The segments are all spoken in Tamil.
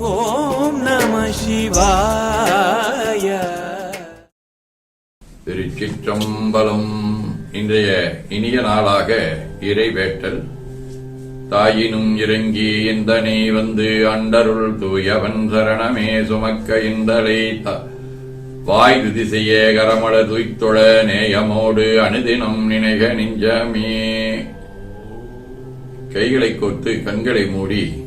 ஓம் நம சிவாய. திருச்சிற்றம்பலம். இன்றைய இனிய நாளாக இறைவேட்டல். தாயினும் இறங்கி இந்தனை வந்து அண்டருள் தூயவன் சரணமே சுமக்க இந்தலை வாய் திசைய கரமள துய்த்தொழ நேயமோடு அனுதினம் நினைக நெஞ்சமே. கைகளை கோர்த்து கண்களை மூடி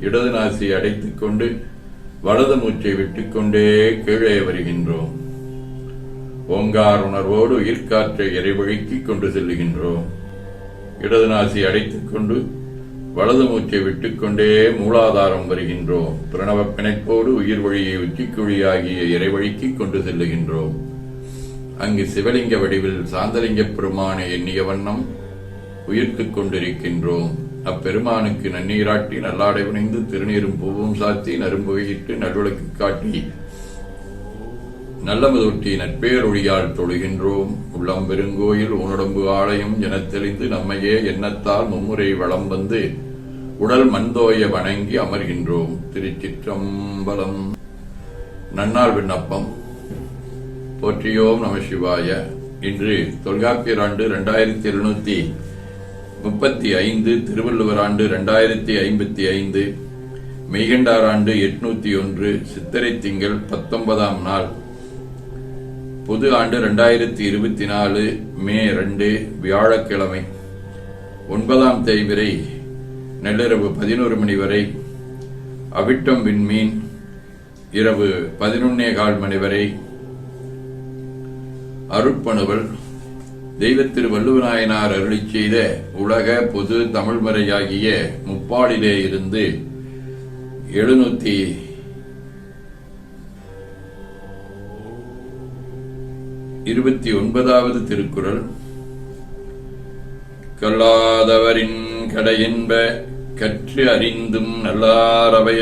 இடது நாசி அடைத்துக் கொண்டு வலது மூச்சை விட்டுக்கொண்டே கீழே வருகின்றோம். ஓங்கார் உணர்வோடு உயிர்காற்றை இறைவழுக்கிக் கொண்டு செல்லுகின்றோம். இடது நாசி அடைத்துக் கொண்டு வலது மூச்சை விட்டுக்கொண்டே மூலாதாரம் வருகின்றோம். பிரணவ பிணைப்போடு உயிர் வழியை உச்சிக்குழியாகிய இறைவழிக்கிக் கொண்டு செல்லுகின்றோம். அங்கு சிவலிங்க வடிவில் சாந்தலிங்க பெருமானை எண்ணிய வண்ணம் உயிர்த்துக் கொண்டிருக்கின்றோம். அப்பெருமானுக்கு நன்னீராட்டி நல்லாடை புனைந்து திருநீரும் பூவும் சாத்தி நரும்புகையிட்டு நடுவிளக்கு காட்டி நல்லமதொட்டி நட்பேரொழியால் தொழுகின்றோம். உள்ளம் பெருங்கோயில் உணடம்பு ஆலயம் எனத்தெளிந்து நம்மையே எண்ணத்தால் மும்முறை வளம் வந்து உடல் மண்தோய வணங்கி அமர்கின்றோம். திருச்சிற்றம்பலம். நன்னாள் விண்ணப்பம். போற்றியோம் நம சிவாய. இன்று தொல்காப்பியர் ஆண்டு இரண்டாயிரத்தி எழுநூத்தி முப்பத்தி ஐந்து திருவள்ளுவர் ஆண்டு ரெண்டாயிரத்தி ஐம்பத்தி ஐந்து மெய்கண்டார் ஆண்டு எட்நூத்தி ஒன்று சித்திரை திங்கள் பத்தொன்பதாம் நாள். புது ஆண்டு ரெண்டாயிரத்தி இருபத்தி நாலு மே ரெண்டு வியாழக்கிழமை. ஒன்பதாம் தேய்விரை நள்ளிரவு பதினோரு மணி வரை. அவிட்டம் விண்மீன் இரவு பதினொன்னே கால் மணி வரை. அருட்பணுவல் தெய்வத்திரு வள்ளுவநாயனார் அருளி செய்த உலக பொது தமிழ்மறையாகிய முப்பாடிலே இருந்து எழுநூத்தி இருபத்தி ஒன்பதாவது திருக்குறள். கல்லாதவரின் கடையின்ப கற்று அறிந்தும் நல்லாரவை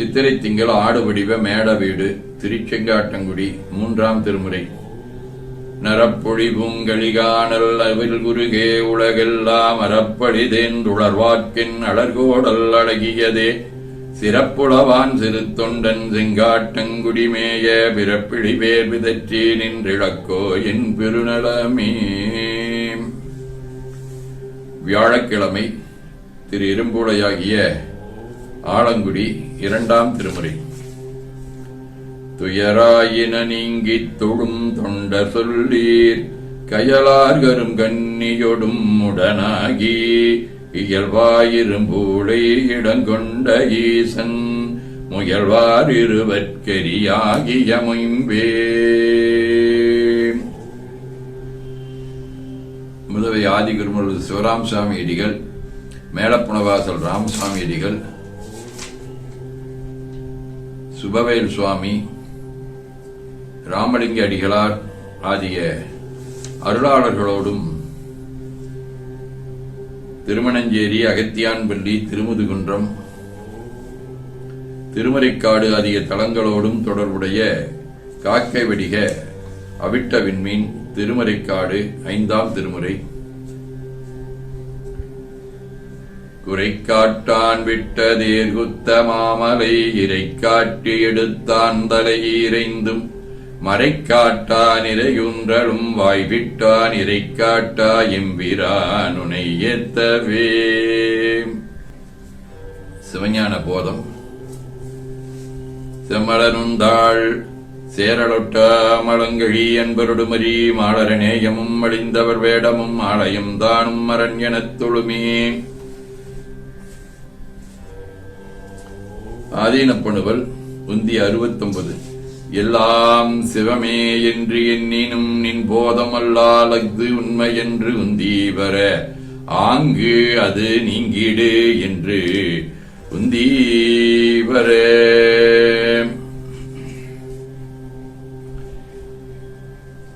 சித்திரை திங்கள் ஆடு வடிவ மேட வீடு திருச்செங்காட்டங்குடி மூன்றாம் திருமுறை. நரப்பொழிபூங்கழிகானல் அவில் குருகே உலகெல்லாம் அறப்படிதேந்துளர்வார்க்கின் அழர்கோடல் அழகியதே. சிறப்புளவான் சிறு தொண்டன் செங்காட்டங்குடிமேய பிறப்பிழி பேர் விதற்றி நின்றிழக்கோ என் பெருநலமே. வியாழக்கிழமை திரு இரும்புடையாகிய ஆலங்குடி இரண்டாம் திருமுறை. துயராயின நீங்கித் தொழும் தொண்ட சொல்லீர் கயலார்கரும் கன்னியொடும் உடனாகி இயல்பாயிரும்பூளை இடங்கொண்ட ஈசன் முயல்வார் இருவற்கரியாகிய முயம்பே. முதவை ஆதி குருமுரு சிவராம் சுவாமி அடிகள் மேலப்புணவாசல் ராமசாமி அடிகள் சுபவேல் சுவாமி ராமலிங்க அடிகளார் ஆகிய அருளாளர்களோடும் திருமணஞ்சேரி அகத்தியான்பள்ளி திருமுதுகுன்றம் திருமறைக்காடு ஆகிய தலங்களோடும் தொடர்புடைய காக்கை வெடிக அவிட்ட விண்மீன் திருமறைக்காடு ஐந்தாம் திருமுறை உரைக்காட்டான் விட்ட தேர்குத்த மாமலை இறை காட்டி எடுத்தான் தலையீரைந்தும் மறைக்காட்டான் இறையுன்றலும் வாய்விட்டான் இறை காட்டா எம்பிரானுனை ஏத்தவே சிவஞான போதம். செம்மலனுந்தாள் சேரலொட்ட மலங்கழி என்பருடுமரி மாளரநேயமும் அழிந்தவர் வேடமும் ஆலயம் தானும் மரண் ஆதீனப்பணுவல் உந்தி அறுபத்தொன்பது. எல்லாம் சிவமே என்று எண்ணினும் நின் போதமல்லால் அஃது உண்மை என்று உந்தி வர ஆங்கு அது நீங்கிடு என்று உந்தி வர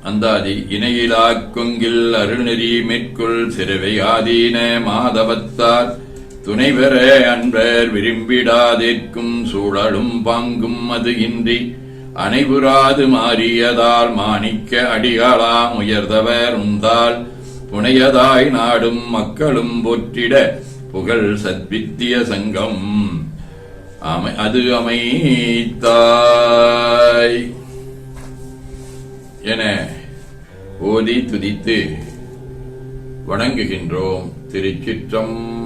அந்தாதி இணையிலா கொங்கில் அருள்நெறி மேற்கொள் சிறுவை ஆதீன மாதவத்தார். துணைவர அன்பர் விரும்பிடாதிருக்கும் சூழலும் பங்கும் அது இன்றி அனைவுராது மாறியதால் மாணிக்க அடிகளாம் உயர்ந்தவர் உந்தால் புனையதாய் நாடும் மக்களும் போற்றிட புகழ் சத்வித்திய சங்கம். அமை அது அமைத்தாய். என ஓதி துதித்து வணங்குகின்றோம்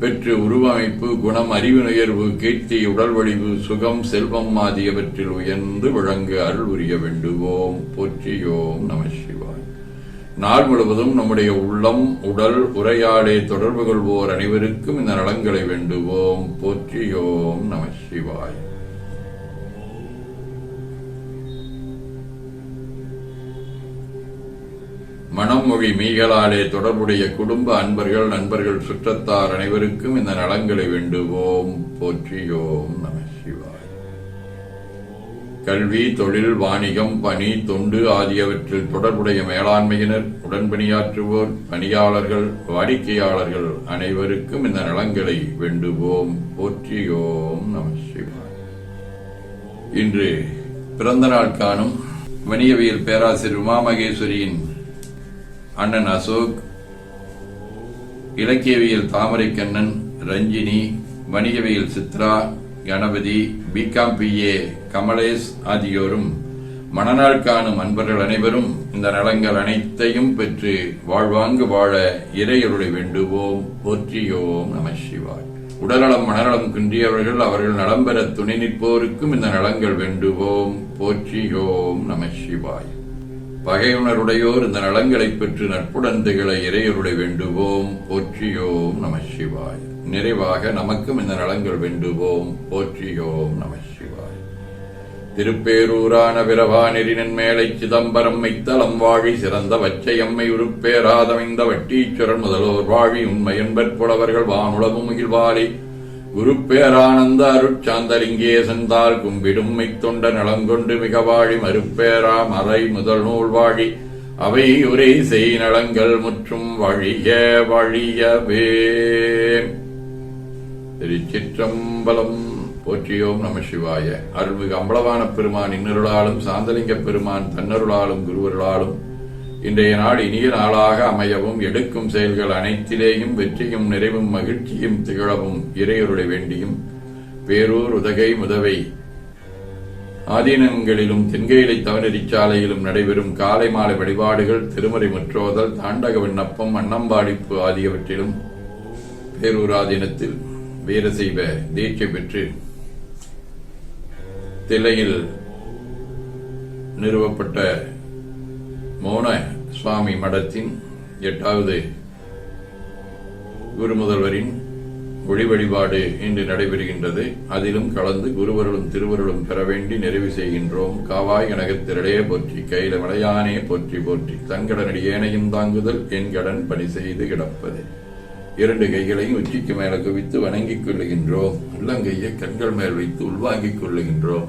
பெற்று உருவமைப்பு குணம் அறிவு நுயர்வு கீர்த்தி உடல் வடிவு சுகம் செல்வம் ஆகியவற்றில் உயர்ந்து விளங்கு அருள் உரிய வேண்டுவோம். போற்றியோம் நம சிவாய். நாள் முழுவதும் நம்முடைய உள்ளம் உடல் உரையாடே தொடர்பு கொள்வோர் அனைவருக்கும் இந்த நலங்களை வேண்டுவோம். போற்றியோம் நம சிவாய். மனம் மொழி மீகளாலே தொடர்புடைய குடும்ப அன்பர்கள் நண்பர்கள் சுற்றத்தார் அனைவருக்கும் இந்த நலங்களை வேண்டுவோம். போற்றியோம் நம சிவாய். கல்வி தொழில் வாணிகம் பணி தொண்டு ஆகியவற்றில் தொடர்புடைய மேலாண்மையினர் உடன்பணியாற்றுவோர் பணியாளர்கள் வாடிக்கையாளர்கள் அனைவருக்கும் இந்த நலங்களை வேண்டுவோம். போற்றியோம் நம சிவாய். இன்று பிறந்த நாள் காணும் வணிகவியல் பேராசிரியர் உமா மகேஸ்வரியின் அண்ணன் அசோக் இலக்கியவியல் தாமரைக்கண்ணன் ரஞ்சினி வணிகவியல் சித்ரா கணபதி பிகாம் பிஏ கமலேஷ் ஆகியோரும் மணநாள் காணும் அன்பர்கள் அனைவரும் இந்த நலங்கள் அனைத்தையும் பெற்று வாழ்வாங்கு வாழ இறையருளை வேண்டுவோம். போற்றியோம் நம சிவாய். உடல்நலம் மனநலம் குன்றியவர்கள் அவர்கள் நலம் பெற துணை நிற்போருக்கும் இந்த நலங்கள் வேண்டுவோம். போற்றியோம் நம சிவாய். பகையுணருடையோர் இந்த நலங்களைப் பெற்று நட்புடன் திகழ இறையருடைய வேண்டுவோம். போற்றியோம் நம சிவாய். நிறைவாக நமக்கும் இந்த நலங்கள் வேண்டுவோம். போற்றியோம் நம சிவாய். திருப்பேரூரான விரவானெறினன் மேலை சிதம்பரம் மைத்தலம் வாழி சிறந்த வச்சையம்மை உருப்பேராதமைந்த வட்டீச்சுரன் முதல்வர் வாழி உண்மையன்பற் புலவர்கள் வானுளவும் முகில்வாலி குருப்பேரானந்த அருட்சாந்தலிங்கே சென்றால் கும்பிடும் மைத்தொண்ட நலங்கொண்டு மிக வாழி மறுப்பேரா மறை முதல் நூல் வாழி. அவை உரை செய் நலங்கள் முற்றும் வழிய வழியவே. திருச்சிற்றம்பலம். போற்றியோம் நம சிவாய. அருள்மிகு அம்பளவான பெருமான் இன்னருளாலும் சாந்தலிங்க பெருமான் தன்னருளாலும் குருவருளாலும் இன்றைய நாள் இனிய நாளாக அமையவும் எடுக்கும் செயல்கள் அனைத்திலேயும் வெற்றியும் நிறைவும் மகிழ்ச்சியும் திகழவும் இறையருளை வேண்டியும். பேரூர் உதகை முதவை. ஆதீனங்களிலும் தென்கையிலை தவநெறிச்சாலையிலும் நடைபெறும் காலை மாலை வழிபாடுகள் திருமறை முற்றோதல் தாண்டக விண்ணப்பம் அன்னம்பாடிப்பு ஆகியவற்றிலும் பேரூர் ஆதீனத்தில் வீரசைவ தீட்சை பெற்று தில்லையில் நிறுவப்பட்ட மௌன சுவாமி மடத்தின் எட்டாவது குரு முதல்வரின் ஒளி வழிபாடு இன்று நடைபெறுகின்றது. அதிலும் கலந்து குருவருளும் திருவருளும் பெற வேண்டி நிறைவு செய்கின்றோம். காவாய் கனகத்திரளே போற்றி கையில மலையானே போற்றி போற்றி. தங்கடனடி ஏனையும் தாங்குதல் என் கடன் பணி செய்து கிடப்பது. இரண்டு கைகளையும் உச்சிக்கு மேல குவித்து வணங்கிக் கொள்ளுகின்றோம். உள்ளங்கையை கண்கள் மேல் வைத்து உள்வாங்கிக் கொள்ளுகின்றோம்.